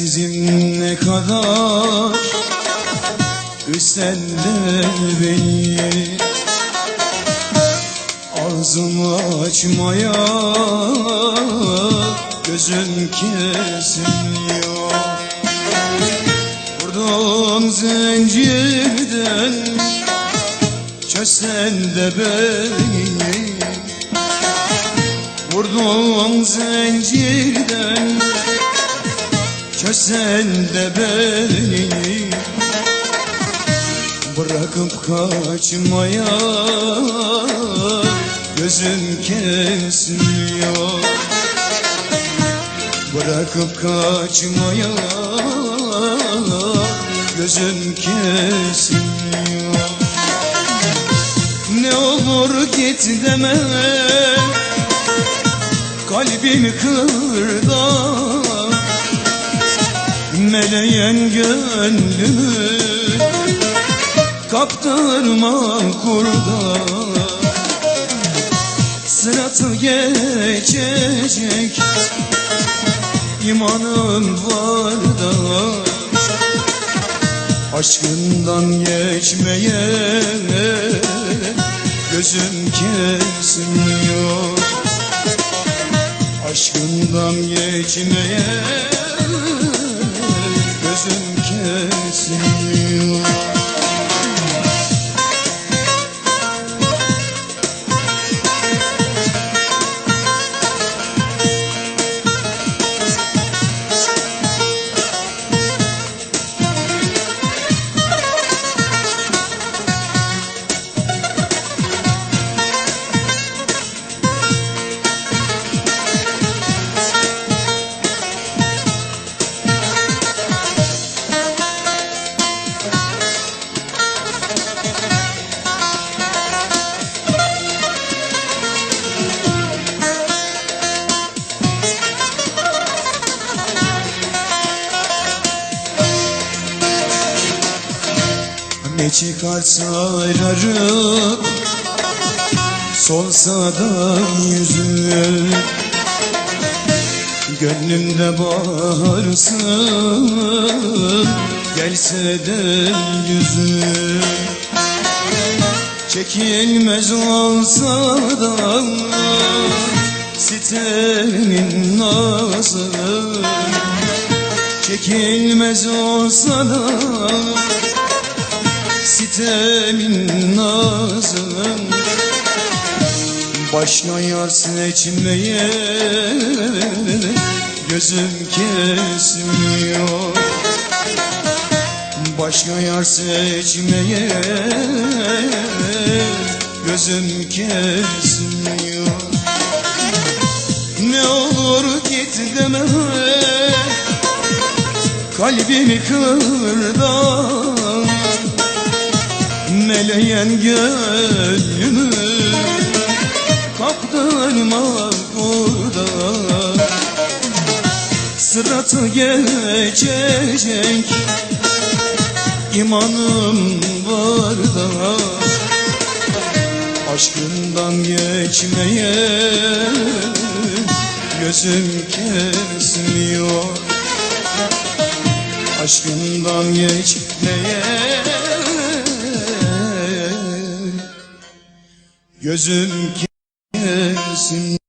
Sessizim ne kadar Üstten de beni. Ağzımı açmaya Gözüm kesilmiyor Vurdun zincirden Çözsen de beni. Vurdun zincirden Çözsen de beni. Bırakıp kaçmaya Gözüm kesmiyor. Bırakıp kaçmaya Gözüm kesmiyor. Ne olur git deme Kalbimi kırda Meleyen gönlümü Kaptırma kurda. Sıratı geçecek imanım var da Aşkından geçmeye Gözüm kesmiyor. Aşkından geçmeye Ne çıkarsa ararım Solsa da yüzü. Gönlümde baharsın Gelse de yüzü. Çekilmez olsa da Sitemin nazı. Çekilmez olsa da Sitemin nazın. Başka yar seçmeye Gözüm kesmiyor. Başka yar seçmeye Gözüm kesmiyor. Ne olur git deme Kalbimi kırda Meleyen gönlümü Kaptırma burada Sıratı geçecek imanım var da Aşkından geçmeye Gözüm kesmiyor. Aşkından geçmeye Gözüm kesin